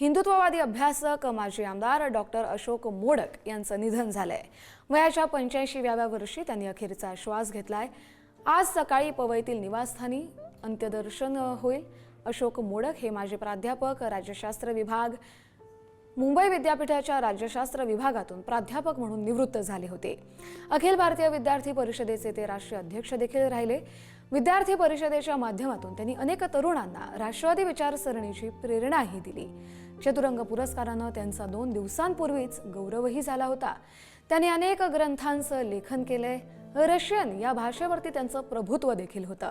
हिंदुत्ववादी अभ्यासक माजी आमदार डॉक्टर अशोक मोडक यांचं निधन झालंय. वयाच्या पंच्याऐंशीव्याव्या वर्षी त्यांनी अखेरचा श्वास घेतलाय. आज सकाळी पवईतील निवासस्थानी अंत्यदर्शन होईल. अशोक मोडक हे माजी प्राध्यापक राज्यशास्त्र विभाग मुंबई विद्यापीठाच्या राज्यशास्त्र विभागातून प्राध्यापक म्हणून निवृत्त झाले होते. अखिल भारतीय विद्यार्थी परिषदेचे ते राष्ट्रीय अध्यक्ष देखील राहिले. विद्यार्थी परिषदेच्या माध्यमातून त्यांनी अनेक तरुणांना राष्ट्रवादी विचारसरणीची प्रेरणाही दिली. चतुरंग पुरस्कारानं त्यांचा दोन दिवसांपूर्वीच गौरवही झाला होता. त्यांनी अनेक ग्रंथांचं लेखन केलंय. रशियन या भाषेवरती त्यांचं प्रभुत्व देखील होतं.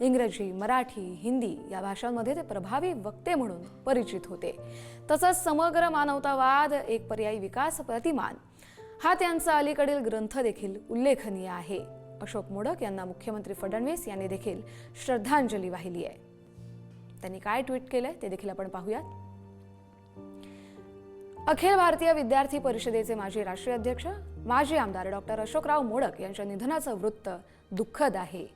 इंग्रजी मराठी हिंदी या भाषांमध्ये ते प्रभावी वक्ते म्हणून परिचित होते. तसंच समग्र मानवतावाद एक पर्यायी विकास प्रतिमान हा त्यांचा अलीकडील ग्रंथ देखील उल्लेखनीय आहे. अशोक मोडक यांना मुख्यमंत्री फडणवीस यांनी देखील श्रद्धांजली वाहिली आहे. त्यांनी काय ट्विट केलंय ते देखील आपण पाहूयात. अखिल भारतीय विद्यार्थी परिषदेचे माजी राष्ट्रीय अध्यक्ष माजी आमदार डॉक्टर अशोकराव मोडक यांच्या निधनाचं वृत्त दुःखद आहे.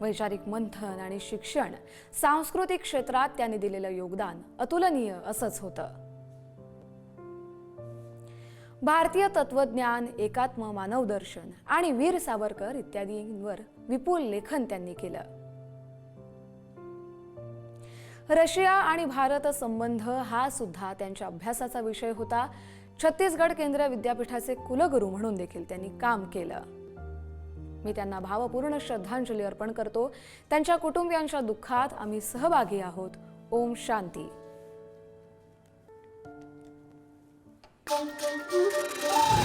वैचारिक मंथन आणि शिक्षण सांस्कृतिक क्षेत्रात त्यांनी दिलेलं योगदान अतुलनीय असंच होतं. भारतीय तत्वज्ञान एकात्म मानवदर्शन आणि वीर सावरकर इत्यादींवर विपुल लेखन त्यांनी केलं. रशिया आणि भारत संबंध हा सुद्धा त्यांच्या अभ्यासाचा विषय होता. छत्तीसगड केंद्रीय विद्यापीठाचे कुलगुरू म्हणून देखील त्यांनी काम केलं. मी त्यांना भावपूर्ण श्रद्धांजली अर्पण करतो. त्यांच्या कुटुंबियांच्या दुःखात आम्ही सहभागी आहोत. ओम शांती. Thank you.